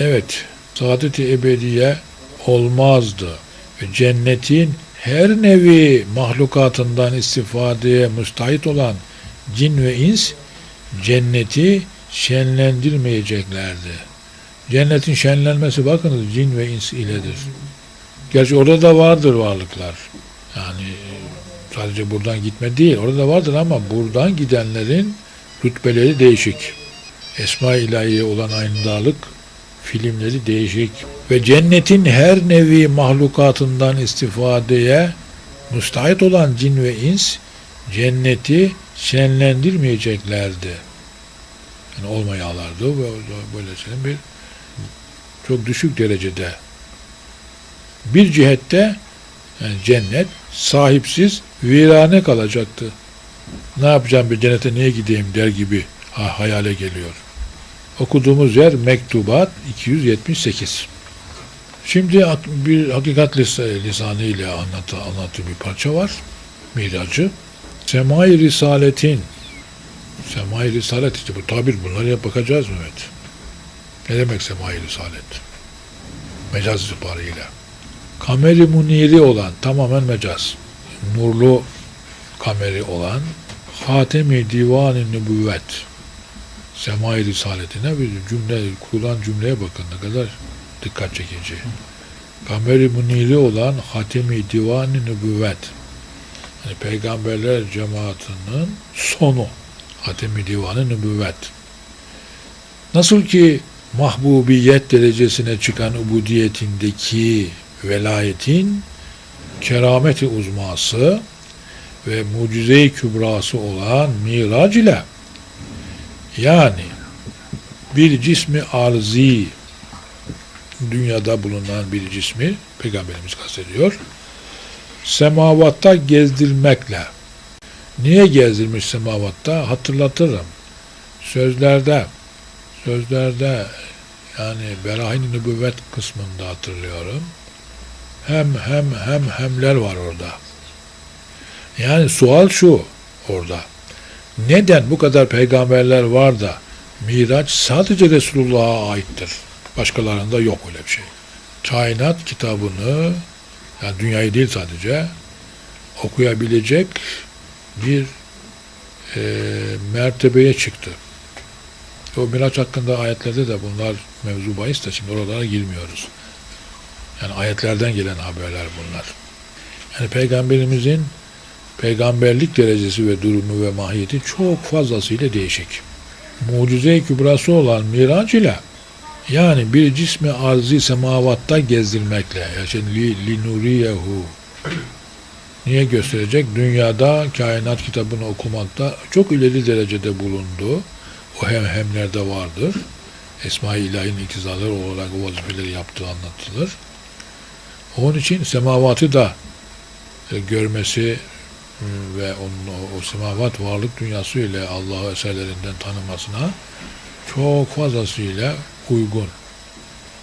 Evet, saadet-i ebediye olmazdı. Ve cennetin her nevi mahlukatından istifadeye müstahit olan cin ve ins cenneti şenlendirmeyeceklerdi. Cennetin şenlenmesi bakınız cin ve ins iledir. Gerçi orada da vardır varlıklar. Yani sadece buradan gitme değil, orada da vardır ama buradan gidenlerin rütbeleri değişik. Esma-i ilahiye olan aynıdarlık filmleri değişik ve cennetin her nevi mahlukatından istifadeye müstahit olan cin ve ins cenneti şenlendirmeyeceklerdi. Yani olmayalardı ve böyle bir çok düşük derecede bir cihette yani cennet sahipsiz virane kalacaktı. Ne yapacağım bir cennete niye gideyim der gibi ha, hayale geliyor. Okuduğumuz yer Mektubat 278. Şimdi bir hakikat lisanı ile anlatı, anlattığı bir parça var. Miracı. Semai Risaletin Semai Risalet işte bu tabir bunlara bakacağız mı? Evet. Ne demek Semai Risalet? Mecaz itibarıyla. Kameri muniri olan tamamen mecaz. Nurlu kameri olan Hatemi Divan-ı Nübüvvet Semai Risaletine bir cümle, kurulan cümleye bakın ne kadar dikkat çekici. Kameri muniri olan Hatemi Divan-ı Nübüvvet yani peygamberler cemaatinin sonu Hatemi Divanı Nübüvvet. Nasıl ki mahbubiyet derecesine çıkan ubudiyetindeki velayetin kerameti uzması ve mucize-i kübrası olan mirac ile yani bir cismi arzi dünyada bulunan bir cismi peygamberimiz kastediyor. Semavatta gezdirmekle. Niye gezdirmiş semavatta? Hatırlatırım. Sözlerde sözlerde yani Berahin-i Nübüvvet kısmında hatırlıyorum. Hem hem hem hemler var orada. Yani sual şu orada neden bu kadar peygamberler var da Miraç sadece Resulullah'a aittir. Başkalarında yok öyle bir şey. Kainat kitabını yani dünyayı değil sadece okuyabilecek bir e, mertebeye çıktı. O Miraç hakkında ayetlerde de bunlar mevzu bahis de şimdi oralara girmiyoruz. Yani ayetlerden gelen haberler bunlar. Yani peygamberimizin peygamberlik derecesi ve durumu ve mahiyeti çok fazlasıyla değişik. Mucize-i kübrası olan miraç ile yani bir cismi arzi semavatta gezdirmekle yani li, li nuriyehu niye gösterecek? Dünyada kainat kitabını okumakta çok ileri derecede bulundu. O hem hemlerde vardır. Esma-i İlahi'nin ikizaları olarak o vazifeleri yaptığı anlatılır. Onun için semavatı da e, görmesi ve onun o, o semavat varlık dünyası ile Allah'ı eserlerinden tanımasına çok fazlasıyla uygun,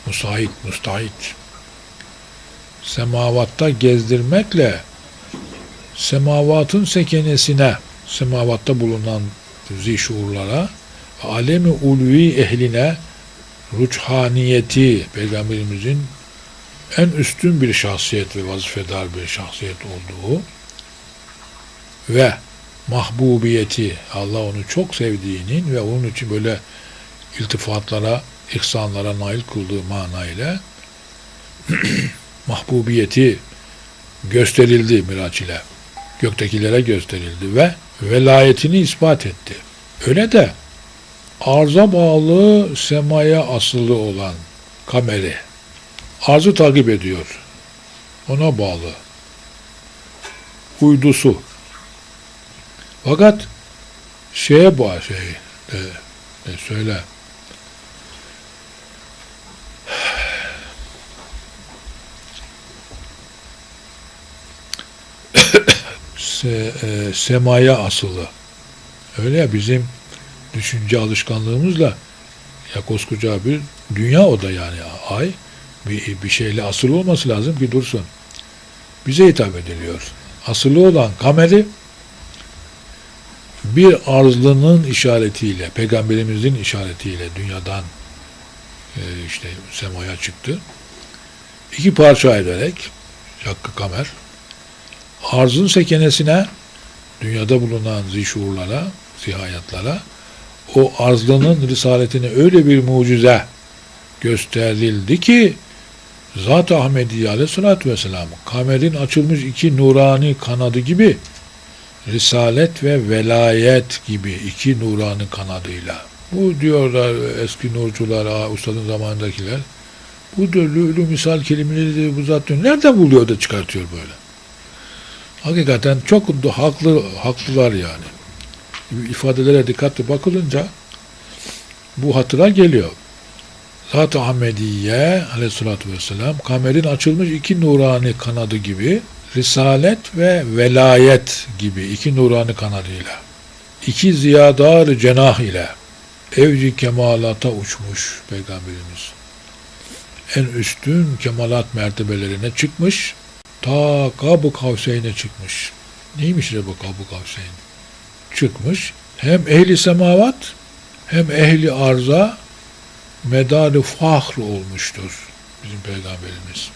müsait, müstahit. Semavatta gezdirmekle semavatın sekenesine, semavatta bulunan zişuurlara alemi ulvi ehline ruçhaniyeti, Peygamberimizin en üstün bir şahsiyet ve vazifedar bir şahsiyet olduğu ve mahbubiyeti Allah onu çok sevdiğinin ve onun için böyle iltifatlara, ihsanlara nail kıldığı manayla mahbubiyeti gösterildi Miraç ile. Göktekilere gösterildi ve velayetini ispat etti. Öyle de arza bağlı semaya asılı olan kameri arzı takip ediyor. Ona bağlı. Uydusu fakat şeye bu şey de, de söyle Se, e, semaya asılı. Öyle ya bizim düşünce alışkanlığımızla ya koskoca bir dünya o da yani ay bir, bir şeyle asılı olması lazım ki dursun. Bize hitap ediliyor. Asılı olan kameri bir arzlının işaretiyle, peygamberimizin işaretiyle dünyadan e, işte semaya çıktı. İki parça ederek Hakkı Kamer arzın sekenesine dünyada bulunan zişuurlara, zihayatlara o arzlının risaletine öyle bir mucize gösterildi ki Zat-ı Ahmediye aleyhissalatü vesselam kamerin açılmış iki nurani kanadı gibi risalet ve velayet gibi iki nurani kanadıyla bu diyorlar eski nurcular, aa, ustadın zamanındakiler bu lülü misal kelimeleri bu zat diyor. Nereden buluyor da çıkartıyor böyle? Hakikaten çok da haklı, haklılar yani. İfadelere dikkatli bakılınca bu hatıra geliyor. Zat-ı Ahmediye aleyhissalatü vesselam kamerin açılmış iki nurani kanadı gibi risalet ve velayet gibi iki nurani kanadıyla iki ziyadar cenah ile evci kemalata uçmuş peygamberimiz. En üstün kemalat mertebelerine çıkmış ta Kabu Kavseyn'e çıkmış. Neymiş de bu Kabu Kavseyn? Çıkmış. Hem ehli semavat hem ehli arza medarı fahr olmuştur bizim peygamberimiz.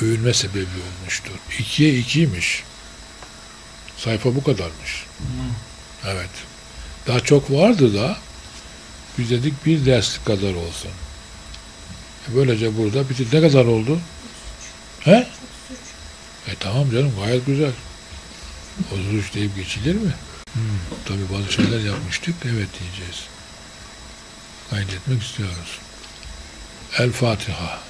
Övülme sebebi olmuştur. İkiye ikiymiş. Sayfa bu kadarmış. Evet. Daha çok vardı da biz dedik bir derslik kadar olsun. E böylece burada bitir. Ne kadar oldu? He? E tamam canım gayet güzel. 33 deyip geçilir mi? Hmm, tabii bazı şeyler yapmıştık. Evet diyeceğiz. Kaydetmek istiyoruz. El Fatiha.